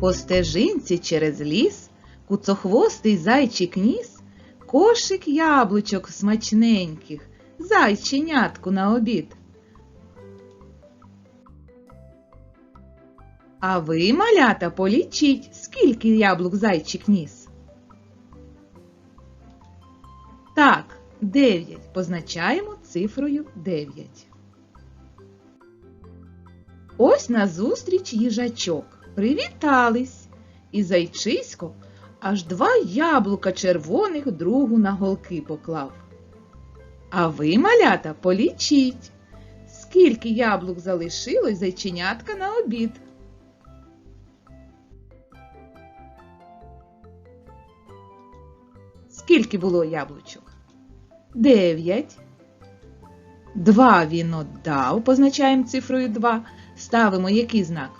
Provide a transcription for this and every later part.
По стежинці через ліс куцохвостий зайчик ніс кошик яблучок смачненьких, зайченятку на обід. А ви, малята, полічіть, скільки яблук зайчик ніс. Так, дев'ять. Позначаємо цифрою дев'ять. Ось назустріч їжачок. Привітались. І зайчисько аж два яблука червоних другу на голки поклав. А ви, малята, полічіть, скільки яблук залишилось зайченятка на обід. Скільки було яблучок? Дев'ять. Два він отдав, позначаємо цифрою 2. Ставимо який знак?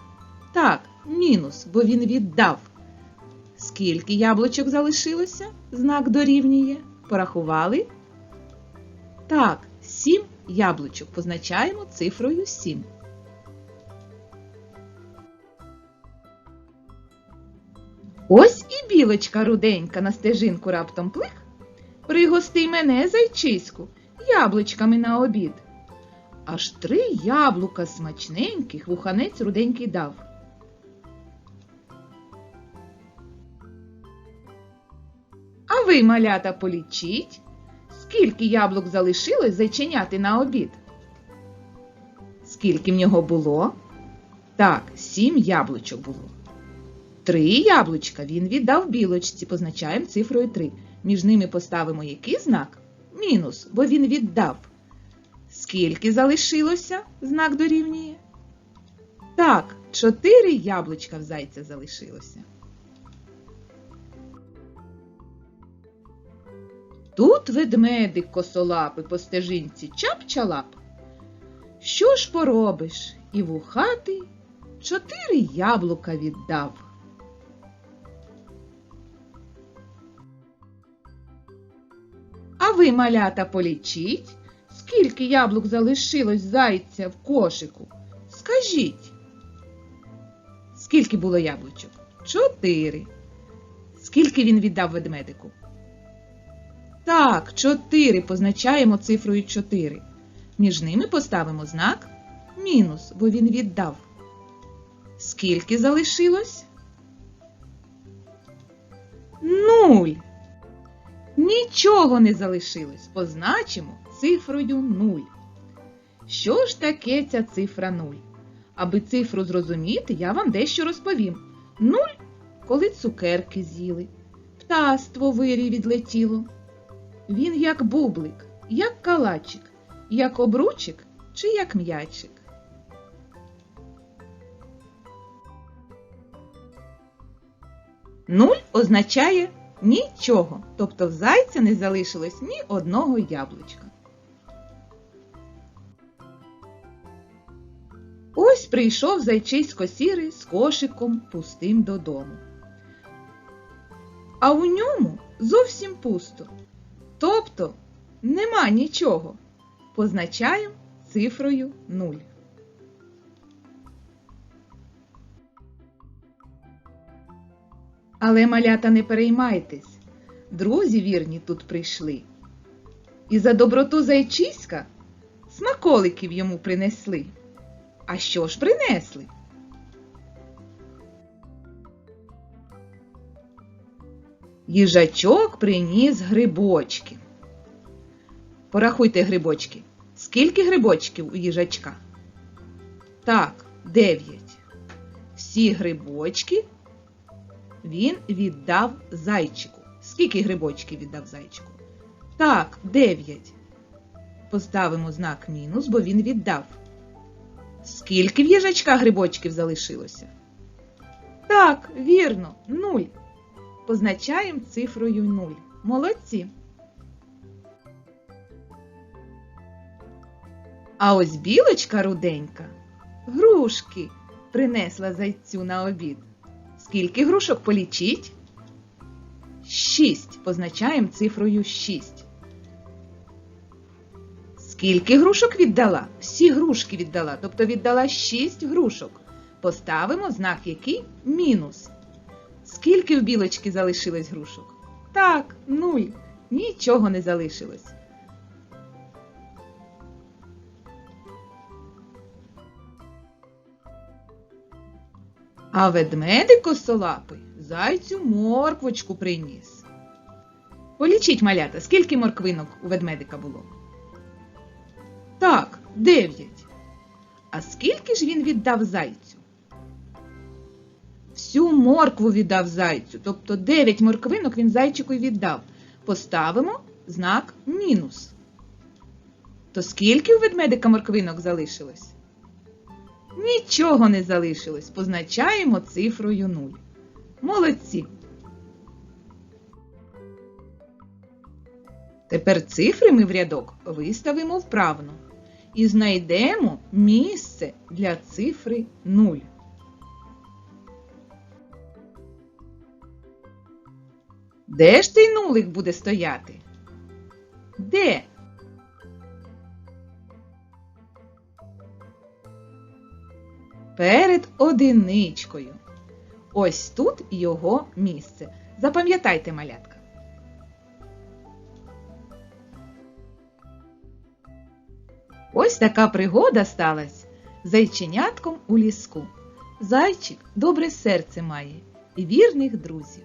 Так, мінус, бо він віддав. Скільки яблучок залишилося? Знак дорівнює. Порахували? Так, 7 яблучок позначаємо цифрою 7. Ось і білочка руденька на стежинку раптом плих. Пригости мене, зайчиську, яблучками на обід. Аж три яблука смачненьких вуханець руденький дав. Ви, малята, полічіть, скільки яблук залишилось зайченяти на обід? Скільки в нього було? Так, сім яблучок було. Три яблучка він віддав білочці, позначаємо цифрою 3. Між ними поставимо який знак? Мінус, бо він віддав. Скільки залишилося? Знак дорівнює. Так, чотири яблучка в зайця залишилося. Тут ведмедик косолапий по стежинці чап-чалап. Що ж поробиш? І вухатий чотири яблука віддав. А ви, малята, полічіть, скільки яблук залишилось зайця в кошику? Скажіть. Скільки було яблучок? Чотири. Скільки він віддав ведмедику? Так, чотири позначаємо цифрою 4. Між ними поставимо знак мінус, бо він віддав. Скільки залишилось? Нуль. Нічого не залишилось. Позначимо цифрою 0. Що ж таке ця цифра 0? Аби цифру зрозуміти, я вам дещо розповім. 0, коли цукерки з'їли, птаство вирій відлетіло. Він як бублик, як калачик, як обручик чи як м'ячик. Нуль означає нічого, тобто в зайця не залишилось ні одного яблучка. Ось прийшов зайчисько сірий з кошиком пустим додому. А у ньому зовсім пусто. Тобто нема нічого. Позначаємо цифрою 0. Але, малята, не переймайтесь. Друзі вірні тут прийшли. І за доброту зайчиська смаколиків йому принесли. А що ж принесли? Їжачок приніс грибочки. Порахуйте грибочки. Скільки грибочків у їжачка? Так, дев'ять. Всі грибочки він віддав зайчику. Скільки грибочків віддав зайчику? Так, дев'ять. Поставимо знак мінус, бо він віддав. Скільки в їжачка грибочків залишилося? Так, вірно. Позначаємо цифрою 0. Молодці. А ось білочка руденька грушки принесла зайцю на обід. Скільки грушок полічіть? Шість. Позначаємо цифрою 6. Скільки грушок віддала? Всі грушки віддала, тобто віддала 6 грушок. Поставимо знак який мінус. Скільки в білочки залишилось грушок? Так, нуль. Нічого не залишилось. А ведмедик косолапий зайцю морквочку приніс. Полічіть, малята, скільки морквинок у ведмедика було? Так, дев'ять. А скільки ж він віддав зайцю? Всю моркву віддав зайцю, тобто 9 морквинок він зайчику віддав. Поставимо знак мінус. То скільки у ведмедика морквинок залишилось? Нічого не залишилось. Позначаємо цифрою 0. Молодці. Тепер цифри ми в рядок виставимо вправно і знайдемо місце для цифри 0. Де ж цей нулик буде стояти? Де? Перед одиничкою. Ось тут його місце. Запам'ятайте, малятка. Ось така пригода сталась зайченятком у ліску. Зайчик добре серце має і вірних друзів.